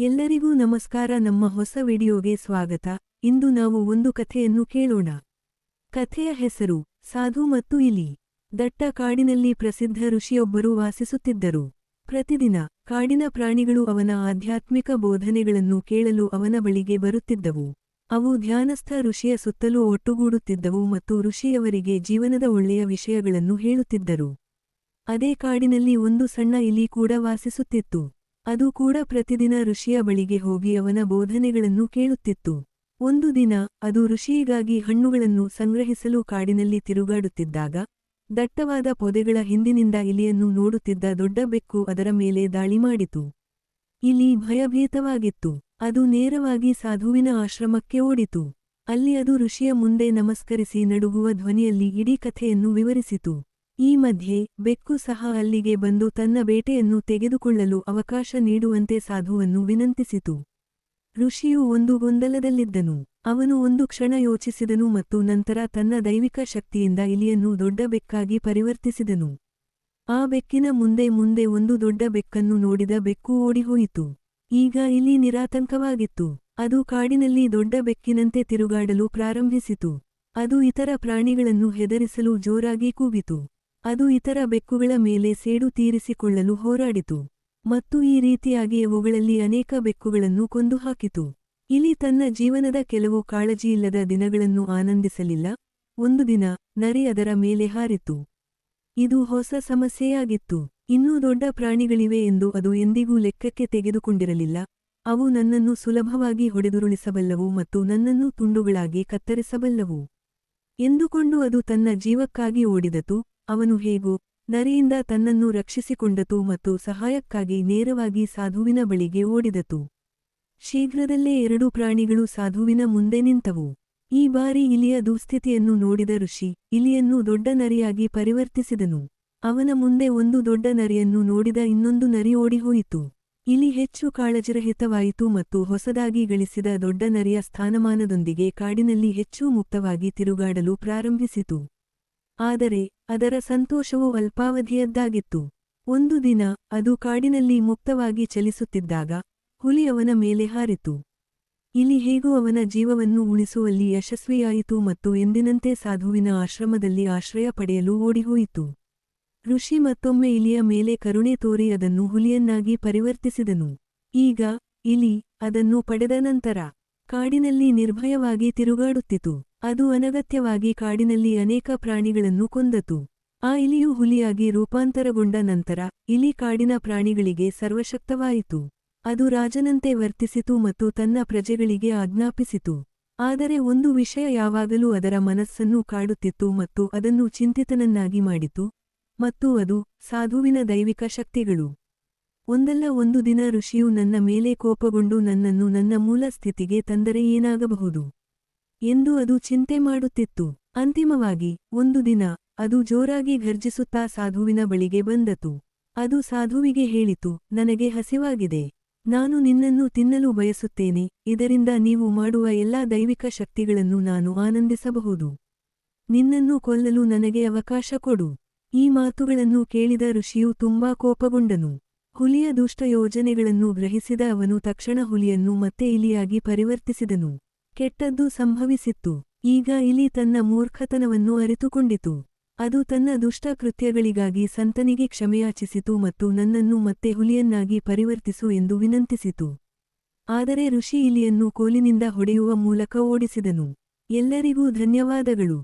ಎಲ್ಲರಿಗೂ ನಮಸ್ಕಾರ. ನಮ್ಮ ಹೊಸ ವಿಡಿಯೋಗೆ ಸ್ವಾಗತ. ಇಂದು ನಾವು ಒಂದು ಕಥೆಯನ್ನು ಕೇಳೋಣ. ಕಥೆಯ ಹೆಸರು ಸಾಧು ಮತ್ತು ಇಲಿ. ದಟ್ಟ ಕಾಡಿನಲ್ಲಿ ಪ್ರಸಿದ್ಧ ಋಷಿಯೊಬ್ಬರು ವಾಸಿಸುತ್ತಿದ್ದರು. ಪ್ರತಿದಿನ ಕಾಡಿನ ಪ್ರಾಣಿಗಳು ಅವನ ಆಧ್ಯಾತ್ಮಿಕ ಬೋಧನೆಗಳನ್ನು ಕೇಳಲು ಅವನ ಬಳಿಗೆ ಬರುತ್ತಿದ್ದವು. ಅವು ಧ್ಯಾನಸ್ಥ ಋಷಿಯ ಸುತ್ತಲೂ ಒಟ್ಟುಗೂಡುತ್ತಿದ್ದವು ಮತ್ತು ಋಷಿಯವರಿಗೆ ಜೀವನದ ಒಳ್ಳೆಯ ವಿಷಯಗಳನ್ನು ಹೇಳುತ್ತಿದ್ದರು. ಅದೇ ಕಾಡಿನಲ್ಲಿ ಒಂದು ಸಣ್ಣ ಇಲಿ ಕೂಡ ವಾಸಿಸುತ್ತಿತ್ತು. ಅದು ಕೂಡ ಪ್ರತಿದಿನ ಋಷಿಯ ಬಳಿಗೆ ಹೋಗಿ ಅವನ ಬೋಧನೆಗಳನ್ನು ಕೇಳುತ್ತಿತ್ತು. ಒಂದು ದಿನ ಅದು ಋಷಿಯಿಗಾಗಿ ಹಣ್ಣುಗಳನ್ನು ಸಂಗ್ರಹಿಸಲು ಕಾಡಿನಲ್ಲಿ ತಿರುಗಾಡುತ್ತಿದ್ದಾಗ, ದಟ್ಟವಾದ ಪೊದೆಗಳ ಹಿಂದಿನಿಂದ ಇಲಿಯನ್ನು ನೋಡುತ್ತಿದ್ದ ದೊಡ್ಡ ಬೆಕ್ಕು ಅದರ ಮೇಲೆ ದಾಳಿ ಮಾಡಿತು. ಇಲಿ ಭಯಭೀತವಾಗಿತ್ತು. ಅದು ನೇರವಾಗಿ ಸಾಧುವಿನ ಆಶ್ರಮಕ್ಕೆ ಓಡಿತು. ಅಲ್ಲಿ ಅದು ಋಷಿಯ ಮುಂದೆ ನಮಸ್ಕರಿಸಿ ನಡುಗುವ ಧ್ವನಿಯಲ್ಲಿ ಇಡೀ ಕಥೆಯನ್ನು ವಿವರಿಸಿತು. ಈ ಮಧ್ಯೆ ಬೆಕ್ಕು ಸಹ ಅಲ್ಲಿಗೆ ಬಂದು ತನ್ನ ಬೇಟೆಯನ್ನು ತೆಗೆದುಕೊಳ್ಳಲು ಅವಕಾಶ ನೀಡುವಂತೆ ಸಾಧುವನ್ನು ವಿನಂತಿಸಿತು. ಋಷಿಯು ಒಂದು ಗೊಂದಲದಲ್ಲಿದ್ದನು. ಅವನು ಒಂದು ಕ್ಷಣ ಯೋಚಿಸಿದನು ಮತ್ತು ನಂತರ ತನ್ನ ದೈವಿಕ ಶಕ್ತಿಯಿಂದ ಇಲಿಯನ್ನು ದೊಡ್ಡ ಬೆಕ್ಕಾಗಿ ಪರಿವರ್ತಿಸಿದನು. ಆ ಬೆಕ್ಕಿನ ಮುಂದೆ ಮುಂದೆ ಒಂದು ದೊಡ್ಡ ಬೆಕ್ಕನ್ನು ನೋಡಿದ ಬೆಕ್ಕು ಓಡಿಹೋಯಿತು. ಈಗ ಇಲಿ ನಿರಾತಂಕವಾಗಿತ್ತು. ಅದು ಕಾಡಿನಲ್ಲಿ ದೊಡ್ಡ ಬೆಕ್ಕಿನಂತೆ ತಿರುಗಾಡಲು ಪ್ರಾರಂಭಿಸಿತು. ಅದು ಇತರ ಪ್ರಾಣಿಗಳನ್ನು ಹೆದರಿಸಲು ಜೋರಾಗಿ ಕೂಗಿತು. ಅದು ಇತರ ಬೆಕ್ಕುಗಳ ಮೇಲೆ ಸೇಡು ತೀರಿಸಿಕೊಳ್ಳಲು ಹೋರಾಡಿತು ಮತ್ತು ಈ ರೀತಿಯಾಗಿ ಅವುಗಳಲ್ಲಿ ಅನೇಕ ಬೆಕ್ಕುಗಳನ್ನು ಕೊಂದು ಹಾಕಿತು ಇಲಿ ತನ್ನ ಜೀವನದ ಕೆಲವು ಕಾಳಜಿಯಿಲ್ಲದ ದಿನಗಳನ್ನು ಆನಂದಿಸಲಿಲ್ಲ. ಒಂದು ದಿನ ನರಿ ಅದರ ಮೇಲೆ ಹಾರಿತು. ಇದು ಹೊಸ ಸಮಸ್ಯೆಯಾಗಿತ್ತು. ಇನ್ನೂ ದೊಡ್ಡ ಪ್ರಾಣಿಗಳಿವೆ ಎಂದು ಅದು ಎಂದಿಗೂ ಲೆಕ್ಕಕ್ಕೆ ತೆಗೆದುಕೊಂಡಿರಲಿಲ್ಲ. ಅವು ನನ್ನನ್ನು ಸುಲಭವಾಗಿ ಹೊಡೆದುರುಳಿಸಬಲ್ಲವು ಮತ್ತು ನನ್ನನ್ನು ತುಂಡುಗಳಾಗಿ ಕತ್ತರಿಸಬಲ್ಲವು. ಎಂದುಕೊಂಡು ಅದು ತನ್ನ ಜೀವಕ್ಕಾಗಿ ಓಡಿದತು. ಅವನು ಹೇಗೋ, ನರಿಯಿಂದ ತನ್ನನ್ನು ರಕ್ಷಿಸಿಕೊಂಡತು ಮತ್ತು ಸಹಾಯಕ್ಕಾಗಿ ನೇರವಾಗಿ ಸಾಧುವಿನ ಬಳಿಗೆ ಓಡಿದತು. ಶೀಘ್ರದಲ್ಲೇ ಎರಡೂ ಪ್ರಾಣಿಗಳು ಸಾಧುವಿನ ಮುಂದೆ ನಿಂತವು. ಈ ಬಾರಿ ಇಲಿಯ ದುಸ್ಥಿತಿಯನ್ನು ನೋಡಿದ ಋಷಿ, ಇಲಿಯನ್ನು ದೊಡ್ಡ ನರಿಯಾಗಿ ಪರಿವರ್ತಿಸಿದನು. ಅವನ ಮುಂದೆ ಒಂದು ದೊಡ್ಡ ನರಿಯನ್ನು ನೋಡಿದ ಇನ್ನೊಂದು ನರಿ ಓಡಿಹೋಯಿತು. ಇಲಿ ಹೆಚ್ಚು ಕಾಳಜಿರಹಿತವಾಯಿತು ಮತ್ತು ಹೊಸದಾಗಿ ಗಳಿಸಿದ ದೊಡ್ಡ ನರಿಯ ಸ್ಥಾನಮಾನದೊಂದಿಗೆ ಕಾಡಿನಲ್ಲಿ ಹೆಚ್ಚು ಮುಕ್ತವಾಗಿ ತಿರುಗಾಡಲು ಪ್ರಾರಂಭಿಸಿತು. ಆದರೆ ಅದರ ಸಂತೋಷವು ಅಲ್ಪಾವಧಿಯದ್ದಾಗಿತ್ತು. ಒಂದು ದಿನ ಅದು ಕಾಡಿನಲ್ಲಿ ಮುಕ್ತವಾಗಿ ಚಲಿಸುತ್ತಿದ್ದಾಗ ಹುಲಿ ಅವನ ಮೇಲೆ ಹಾರಿತು. ಇಲಿ ಹೇಗೂ ಅವನ ಜೀವವನ್ನು ಉಳಿಸುವಲ್ಲಿ ಯಶಸ್ವಿಯಾಯಿತು ಮತ್ತು ಎಂದಿನಂತೆ ಸಾಧುವಿನ ಆಶ್ರಮದಲ್ಲಿ ಆಶ್ರಯ ಪಡೆಯಲು ಓಡಿಹೋಯಿತು. ಋಷಿ ಮತ್ತೊಮ್ಮೆ ಇಲಿಯ ಮೇಲೆ ಕರುಣೆ ತೋರಿ ಅದನ್ನು ಹುಲಿಯನ್ನಾಗಿ ಪರಿವರ್ತಿಸಿದನು. ಈಗ, ಇಲಿ ಅದನ್ನು ಪಡೆದ ನಂತರ ಕಾಡಿನಲ್ಲಿ ನಿರ್ಭಯವಾಗಿ ತಿರುಗಾಡುತ್ತಿತು. ಅದು ಅನಗತ್ಯವಾಗಿ ಕಾಡಿನಲ್ಲಿ ಅನೇಕ ಪ್ರಾಣಿಗಳನ್ನು ಕೊಂದತು. ಆ ಇಲಿಯು ಹುಲಿಯಾಗಿ ರೂಪಾಂತರಗೊಂಡ ನಂತರ ಇಲಿ ಕಾಡಿನ ಪ್ರಾಣಿಗಳಿಗೆ ಸರ್ವಶಕ್ತವಾಯಿತು. ಅದು ರಾಜನಂತೆ ವರ್ತಿಸಿತು ಮತ್ತು ತನ್ನ ಪ್ರಜೆಗಳಿಗೆ ಆಜ್ಞಾಪಿಸಿತು. ಆದರೆ ಒಂದು ವಿಷಯ ಯಾವಾಗಲೂ ಅದರ ಮನಸ್ಸನ್ನು ಕಾಡುತ್ತಿತ್ತು ಮತ್ತು ಅದನ್ನು ಚಿಂತಿತನನ್ನಾಗಿ ಮಾಡಿತು ಮತ್ತು ಅದು ಸಾಧುವಿನ ದೈವಿಕ ಶಕ್ತಿಗಳು. ಒಂದಲ್ಲ ಒಂದು ದಿನ ಋಷಿಯು ನನ್ನ ಮೇಲೆ ಕೋಪಗೊಂಡು ನನ್ನನ್ನು ನನ್ನ ಮೂಲ ಸ್ಥಿತಿಗೆ ತಂದರೆ ಏನಾಗಬಹುದು? ಎಂದು ಅದು ಚಿಂತೆ ಮಾಡುತ್ತಿತ್ತು. ಅಂತಿಮವಾಗಿ, ಒಂದು ದಿನ, ಅದು ಜೋರಾಗಿ ಘರ್ಜಿಸುತ್ತಾ ಸಾಧುವಿನ ಬಳಿಗೆ ಬಂದತು. ಅದು ಸಾಧುವಿಗೆ ಹೇಳಿತು, ನನಗೆ ಹಸಿವಾಗಿದೆ. ನಾನು ನಿನ್ನನ್ನು ತಿನ್ನಲು ಬಯಸುತ್ತೇನೆ, ಇದರಿಂದ ನೀವು ಮಾಡುವ ಎಲ್ಲಾ ದೈವಿಕ ಶಕ್ತಿಗಳನ್ನು ನಾನು ಆನಂದಿಸಬಹುದು. ನಿನ್ನನ್ನು ಕೊಲ್ಲಲು ನನಗೆ ಅವಕಾಶ ಕೊಡು. ಈ ಮಾತುಗಳನ್ನು ಕೇಳಿದ ಋಷಿಯು ತುಂಬಾ ಕೋಪಗೊಂಡನು. ಹುಲಿಯ ದುಷ್ಟ ಯೋಜನೆಗಳನ್ನು ಗ್ರಹಿಸಿದ ಅವನು ತಕ್ಷಣ ಹುಲಿಯನ್ನು ಮತ್ತೆ ಇಲಿಯಾಗಿ ಪರಿವರ್ತಿಸಿದನು. ಕೆಟ್ಟದ್ದು ಸಂಭವಿಸಿತ್ತು. ಈಗ ಇಲಿ ತನ್ನ ಮೂರ್ಖತನವನ್ನು ಅರಿತುಕೊಂಡಿತು. ಅದು ತನ್ನ ದುಷ್ಟ ಕೃತ್ಯಗಳಿಗಾಗಿ ಸಂತನಿಗೆ ಕ್ಷಮೆಯಾಚಿಸಿತು ಮತ್ತು ನನ್ನನ್ನು ಮತ್ತೆ ಹುಲಿಯನ್ನಾಗಿ ಪರಿವರ್ತಿಸು ಎಂದು ವಿನಂತಿಸಿತು. ಆದರೆ ಋಷಿ ಇಲಿಯನ್ನು ಕೋಲಿನಿಂದ ಹೊಡೆಯುವ ಮೂಲಕ ಓಡಿಸಿದನು. ಎಲ್ಲರಿಗೂ ಧನ್ಯವಾದಗಳು.